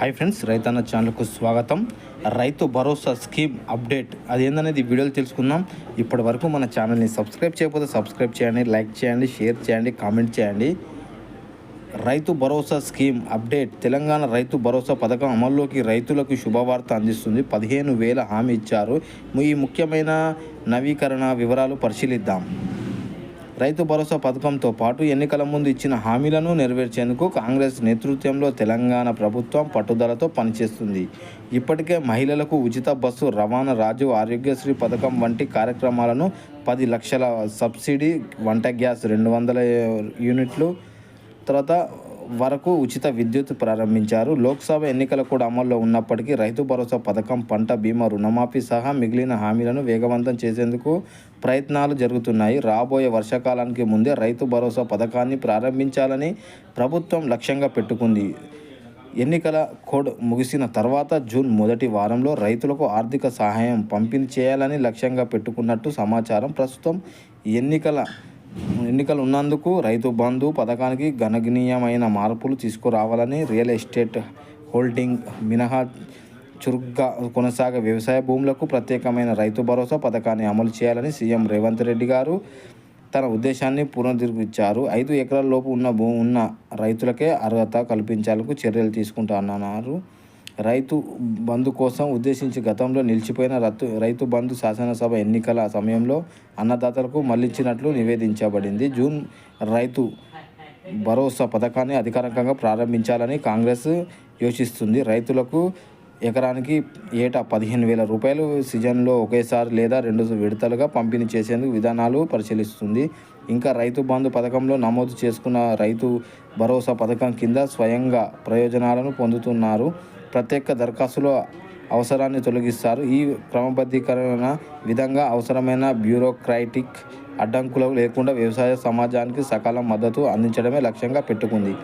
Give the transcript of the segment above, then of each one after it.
Hi friends రైతన్న ఛానల్కు స్వాగతం. Rythu Bharosa scheme update. అది ఏందనేది వీడియోలు తెలుసుకుందాం. ఇప్పటి వరకు మన ఛానల్ని సబ్స్క్రైబ్ చేయకపోతే సబ్స్క్రైబ్ చేయండి లైక్ చేయండి షేర్ చేయండి కామెంట్ చేయండి. Rythu Bharosa scheme update. తెలంగాణ రైతు భరోసా పథకం అమల్లోకి రైతులకు శుభవార్త అందిస్తుంది. పదిహేను వేల హామీ ఇచ్చారు. ఈ ముఖ్యమైన నవీకరణ వివరాలు పరిశీలిద్దాం. రైతు భరోసా పథకంతో పాటు ఎన్నికల ముందు ఇచ్చిన హామీలను నెరవేర్చేందుకు కాంగ్రెస్ నేతృత్వంలో తెలంగాణ ప్రభుత్వం పట్టుదలతో పనిచేస్తుంది. ఇప్పటికే మహిళలకు ఉచిత బస్సు రవాణా రాజు ఆరోగ్యశ్రీ పథకం వంటి కార్యక్రమాలను పది లక్షల సబ్సిడీ వంట గ్యాస్ రెండు వందల యూనిట్లు తర్వాత వరకు ఉచిత విద్యుత్ ప్రారంభించారు. లోక్సభ ఎన్నికలు కూడా అమల్లో ఉన్నప్పటికీ రైతు భరోసా పథకం పంట బీమా రుణమాఫీ సహా మిగిలిన హామీలను వేగవంతం చేసేందుకు ప్రయత్నాలు జరుగుతున్నాయి. రాబోయే వర్షాకాలానికి ముందే రైతు భరోసా పథకాన్ని ప్రారంభించాలని ప్రభుత్వం లక్ష్యంగా పెట్టుకుంది. ఎన్నికల కోడ్ ముగిసిన తర్వాత జూన్ మొదటి వారంలో రైతులకు ఆర్థిక సహాయం పంపిణీ చేయాలని లక్ష్యంగా పెట్టుకున్నట్టు సమాచారం. ప్రస్తుతం ఎన్నికల ఎన్నికలు ఉన్నందుకు రైతు బంధు పథకానికి గణనీయమైన మార్పులు తీసుకురావాలని రియల్ ఎస్టేట్ హోల్డింగ్ మినహా చురుగ్గా కొనసాగే వ్యవసాయ భూములకు ప్రత్యేకమైన రైతు భరోసా పథకాన్ని అమలు చేయాలని సీఎం రేవంత్ రెడ్డి గారు తన ఉద్దేశాన్ని పునరుద్ధరించారు. ఐదు ఎకరాల లోపు ఉన్న భూమి ఉన్న రైతులకే అర్హత కల్పించాలకు చర్యలు తీసుకుంటున్నారు రైతు బంధు కోసం ఉద్దేశించి గతంలో నిలిచిపోయిన రత్తు రైతు బంధు శాసనసభ ఎన్నికల సమయంలో అన్నదాతలకు మళ్ళించినట్లు నివేదించబడింది. జూన్ రైతు భరోసా పథకాన్ని అధికారికంగా ప్రారంభించాలని కాంగ్రెస్ యోచిస్తుంది. రైతులకు ఎకరానికి ఏటా పదిహేను వేల రూపాయలు సీజన్లో ఒకేసారి లేదా రెండు విడతలుగా పంపిణీ చేసేందుకు విధానాలు పరిశీలిస్తుంది. ఇంకా రైతు బంధు పథకంలో నమోదు చేసుకున్న రైతు భరోసా పథకం కింద స్వయంగా ప్రయోజనాలను పొందుతున్నారు. ప్రత్యేక దరఖాస్తులో అవసరాన్ని తొలగిస్తారు. ఈ క్రమబద్ధీకరణ విధంగా అవసరమైన బ్యూరోక్రాటిక్ అడ్డంకులు లేకుండా వ్యవసాయ సమాజానికి సకాలం మద్దతు అందించడమే లక్ష్యంగా పెట్టుకుంది.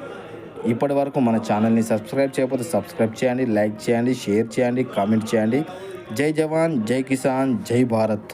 ఇప్పటి వరకు మన ఛానల్ని సబ్స్క్రైబ్ చేయకపోతే సబ్స్క్రైబ్ చేయండి లైక్ చేయండి షేర్ చేయండి కామెంట్ చేయండి. జై జవాన్ జై కిసాన్ జై భారత్.